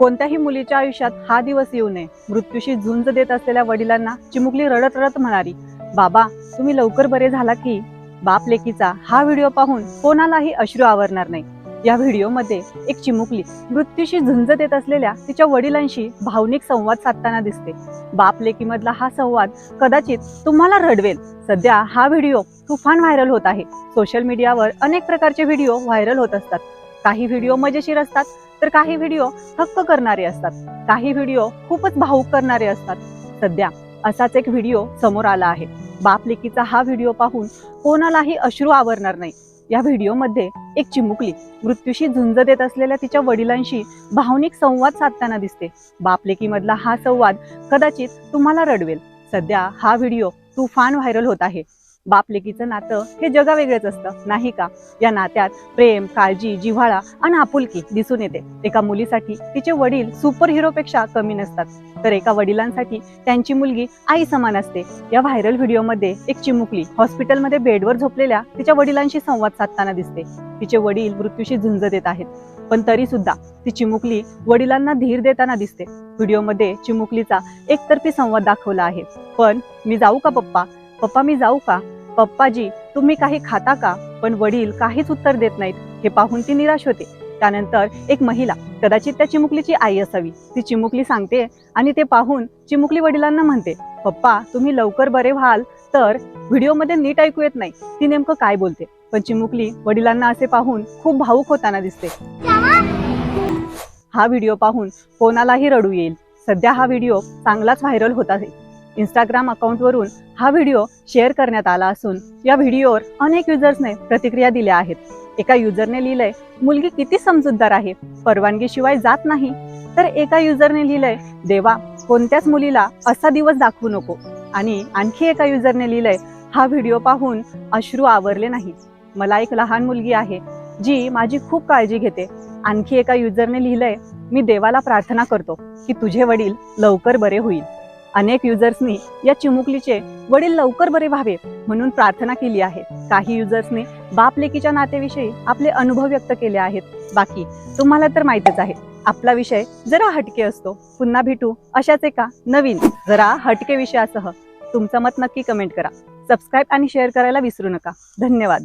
कोणत्याही मुलीच्या आयुष्यात हा दिवस येऊ नये. मृत्यूशी झुंज देत असलेल्या वडिलांना चिमुकली रडत रडत म्हणाली बाबा तुम्ही लवकर बरे झाला की? बाप लेकीचा हा व्हिडिओ पाहून कोणालाही अश्रू आवरणार नाही. या व्हिडिओमध्ये एक चिमुकली मृत्यूशी झुंज देत असलेल्या तिच्या वडिलांशी भावनिक संवाद साधताना दिसते. बाप लेकीमधला हा संवाद कदाचित तुम्हाला रडवेल. सध्या हा व्हिडिओ तुफान व्हायरल होत आहे. सोशल मीडियावर अनेक प्रकारचे व्हिडिओ व्हायरल होत असतात. काही व्हिडिओ मजेशीर असतात तर काही व्हिडिओ हक्क करणारे असतात. काही व्हिडिओ खूपच भावूक करणारे असतात. सध्या असाच एक व्हिडिओ समोर आला आहे. बाप लेकीचा हा व्हिडिओ पाहून कोणालाही अश्रू आवरणार नाही. या व्हिडिओमध्ये एक चिमुकली मृत्यूशी झुंज देत असलेल्या तिच्या वडिलांशी भावनिक संवाद साधताना दिसते. बाप लेकीमधला हा संवाद कदाचित तुम्हाला रडवेल. सध्या हा व्हिडिओ तुफान व्हायरल होत आहे. बाप लेकीचं नातं हे जगावेगळंच असतं नाही का? या नात्यात प्रेम काळजी जिव्हाळा आणि आपुलकी दिसून येते. एका मुलीसाठी तिचे वडील सुपर हिरोपेक्षा कमी नसतात. तर एका वडिलांसाठी त्यांची मुलगी आई समान असते. या व्हायरल व्हिडिओमध्ये एक चिमुकली हॉस्पिटलमध्ये बेडवर झोपलेल्या तिच्या वडिलांशी संवाद साधताना दिसते. तिचे वडील मृत्यूशी झुंज देत आहेत. पण तरी सुद्धा ती चिमुकली वडिलांना धीर देताना दिसते. व्हिडिओमध्ये चिमुकलीचा एकतर्फी संवाद दाखवला आहे. पण मी जाऊ का पप्पा? पप्पा मी जाऊ का? पप्पाजी तुम्ही काही खाता का? पण वडील काहीच उत्तर देत नाहीत. हे पाहून ती निराश होते. त्यानंतर एक महिला कदाचित त्या चिमुकलीची आई असावी. ती चिमुकली सांगते आणि ते पाहून चिमुकली वडिलांना म्हणते पप्पा तुम्ही लवकर बरे व्हाल तर व्हिडिओमध्ये नीट ऐकू येत नाही. ती नेमकं काय बोलते? पण चिमुकली वडिलांना असे पाहून खूप भावुक होताना दिसते. हा व्हिडिओ पाहून कोणालाही रडू येईल. सध्या हा व्हिडिओ चांगलाच व्हायरल होत आहे. इंस्टाग्राम अकाउंटवरून हा व्हिडिओ शेअर करण्यात आला असून या व्हिडिओवर अनेक युजर्सने प्रतिक्रिया दिल्या आहेत. एका युजरने लिहिलंय मुलगी किती समजूतदार आहे परवानगीशिवाय जात नाही. तर एका युजरने लिहिलंय देवा कोणत्याच मुलीला असा दिवस दाखवू नको. आणि आणखी एका युजरने लिहिलंय हा व्हिडिओ पाहून अश्रू आवरले नाही मला एक लहान मुलगी आहे जी माझी खूप काळजी घेते. आणखी एका युजरने लिहिलंय मी देवाला प्रार्थना करतो की तुझे वडील लवकर बरे होईल. अनेक युजर्सनी या चिमुकलीचे वडील लवकर बरे व्हावे म्हणून प्रार्थना केली आहे. काही युजर्सनी बाप लेकीच्या नात्याविषयी आपले अनुभव व्यक्त केले आहेत. बाकी तुम्हाला तर माहितीच आहे आपला विषय जरा हटके असतो. पुन्हा भेटू अशाच एका नवीन जरा हटके विषयासह. तुमचं मत नक्की कमेंट करा. सबस्क्राईब आणि शेअर करायला विसरू नका. धन्यवाद.